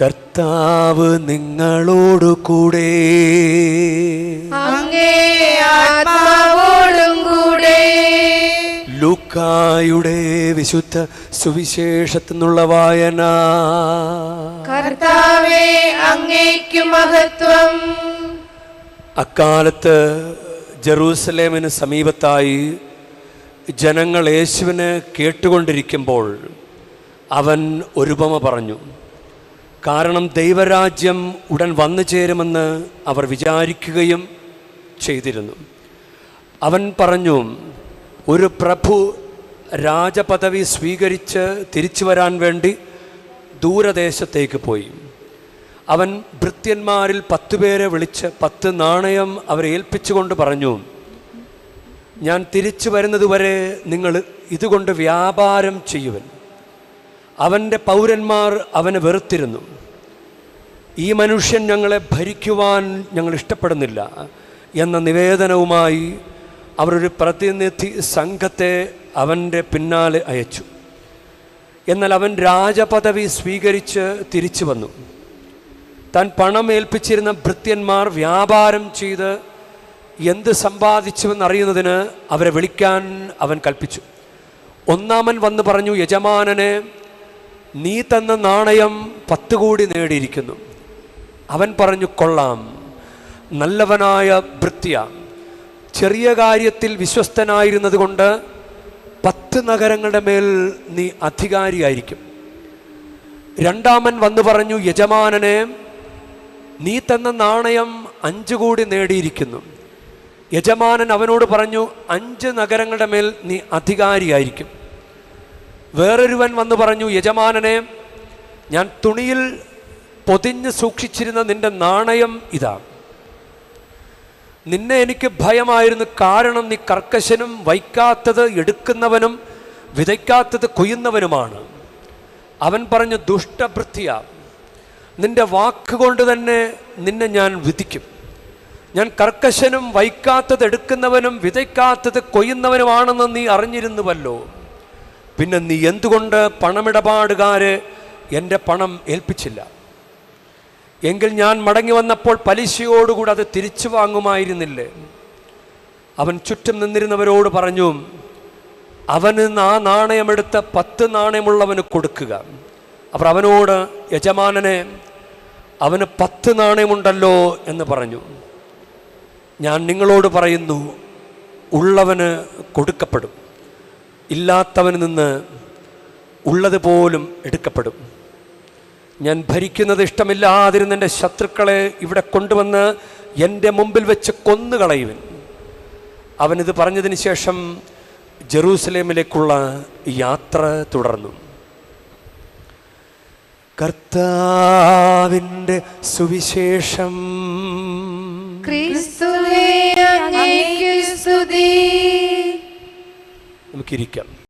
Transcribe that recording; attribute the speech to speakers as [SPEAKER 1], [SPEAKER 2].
[SPEAKER 1] കർത്താവ് നിങ്ങളോടു കൂടെ. ലൂക്കായുടെ വിശുദ്ധ സുവിശേഷത്തിൽ നിന്നുള്ള വായന.
[SPEAKER 2] കർത്താവേ അങ്ങേക്കു മഹത്വം.
[SPEAKER 1] അക്കാലത്ത് ജെറൂസലേമിന് സമീപത്തായി ജനങ്ങൾ യേശുവിനെ കേട്ടുകൊണ്ടിരിക്കുമ്പോൾ അവൻ ഒരുപമ പറഞ്ഞു. കാരണം ദൈവരാജ്യം ഉടൻ വന്നു ചേരുമെന്ന് അവർ വിചാരിക്കുകയും ചെയ്തിരുന്നു. അവൻ പറഞ്ഞു ഒരു പ്രഭു രാജപദവി സ്വീകരിച്ച് തിരിച്ചു വരാൻ വേണ്ടി ദൂരദേശത്തേക്ക് പോയി. അവൻ ഭൃത്യന്മാരിൽ പേരെ വിളിച്ച് പത്ത് നാണയം അവരെ ഏൽപ്പിച്ചുകൊണ്ട് പറഞ്ഞു ഞാൻ തിരിച്ചു വരുന്നതുവരെ നിങ്ങൾ ഇതുകൊണ്ട് വ്യാപാരം ചെയ്യുവൻ. അവന്റെ പൗരന്മാർ അവനെ വെറുത്തിരുന്നു. ഈ മനുഷ്യൻ ഞങ്ങളെ ഭരിക്കുവാൻ ഞങ്ങൾ ഇഷ്ടപ്പെടുന്നില്ല എന്ന നിവേദനവുമായി അവരൊരു പ്രതിനിധി സംഘത്തെ അവന്റെ പിന്നാലെ അയച്ചു. എന്നാൽ അവൻ രാജപദവി സ്വീകരിച്ച് തിരിച്ചു വന്നു. താൻ പണം ഏൽപ്പിച്ചിരുന്ന ഭൃത്യന്മാർ വ്യാപാരം ചെയ്ത് എന്ത് സമ്പാദിച്ചുവെന്നറിയുന്നതിന് അവരെ വിളിക്കാൻ അവൻ കൽപ്പിച്ചു. ഒന്നാമൻ വന്ന് പറഞ്ഞു യജമാനനെ നീ തന്ന നാണയം പത്ത് കോടി നേടിയിരിക്കുന്നു. അവൻ പറഞ്ഞു കൊള്ളാം. നല്ലവനായ ഭൃത്യ ചെറിയ കാര്യത്തിൽ വിശ്വസ്തനായിരുന്നത് കൊണ്ട് പത്ത് നഗരങ്ങളുടെ മേൽ നീ അധികാരിയായിരിക്കും. രണ്ടാമൻ വന്നു പറഞ്ഞു യജമാനനെ നീ തന്ന നാണയം അഞ്ച് കോടി നേടിയിരിക്കുന്നു. യജമാനൻ അവനോട് പറഞ്ഞു അഞ്ച് നഗരങ്ങളുടെ മേൽ നീ അധികാരിയായിരിക്കും. വേറൊരുവൻ വന്ന് പറഞ്ഞു യജമാനനെ ഞാൻ തുണിയിൽ പൊതിഞ്ഞ് സൂക്ഷിച്ചിരുന്ന നിന്റെ നാണയം ഇതാ. നിന്നെ എനിക്ക് ഭയമായിരുന്നു കാരണം നീ കർക്കശനും വയ്ക്കാത്തത് എടുക്കുന്നവനും വിതയ്ക്കാത്തത് കൊയ്യുന്നവനുമാണ്. അവൻ പറഞ്ഞു ദുഷ്ടഭൃത്തിയ നിന്റെ വാക്കുകൊണ്ട് തന്നെ നിന്നെ ഞാൻ വിധിക്കും. ഞാൻ കർക്കശനും വയ്ക്കാത്തത് എടുക്കുന്നവനും വിതയ്ക്കാത്തത് കൊയ്യുന്നവനുമാണെന്ന് നീ അറിഞ്ഞിരുന്നുവല്ലോ. പിന്നെ നീ എന്തുകൊണ്ട് പണമിടപാടുകാരെ എന്റെ പണം ഏൽപ്പിച്ചില്ല? എങ്കിൽ ഞാൻ മടങ്ങി വന്നപ്പോൾ പലിശയോടുകൂടി അത് തിരിച്ചു വാങ്ങുമായിരുന്നില്ലേ? അവൻ ചുറ്റും നിന്നിരുന്നവരോട് പറഞ്ഞു അവന് ആ നാണയമെടുത്ത് പത്ത് നാണയമുള്ളവന് കൊടുക്കുക. അവർ അവനോട് യജമാനനെ അവന് പത്ത് നാണയമുണ്ടല്ലോ എന്ന് പറഞ്ഞു. ഞാൻ നിങ്ങളോട് പറയുന്നു ഉള്ളവന് കൊടുക്കപ്പെടും. ഇല്ലാത്തവന് നിന്ന് ഉള്ളത് പോലും എടുക്കപ്പെടും. ഞാൻ ഭരിക്കുന്നത് ഇഷ്ടമില്ലാതിരുന്ന എന്റെ ശത്രുക്കളെ ഇവിടെ കൊണ്ടുവന്ന് എന്റെ മുമ്പിൽ വെച്ച് കൊന്നുകളയുവൻ. അവനിത് പറഞ്ഞതിന് ശേഷം ജെറൂസലേമിലേക്കുള്ള യാത്ര തുടർന്നു. കർത്താവിന്റെ സുവിശേഷം. നമുക്കിരിക്കാം.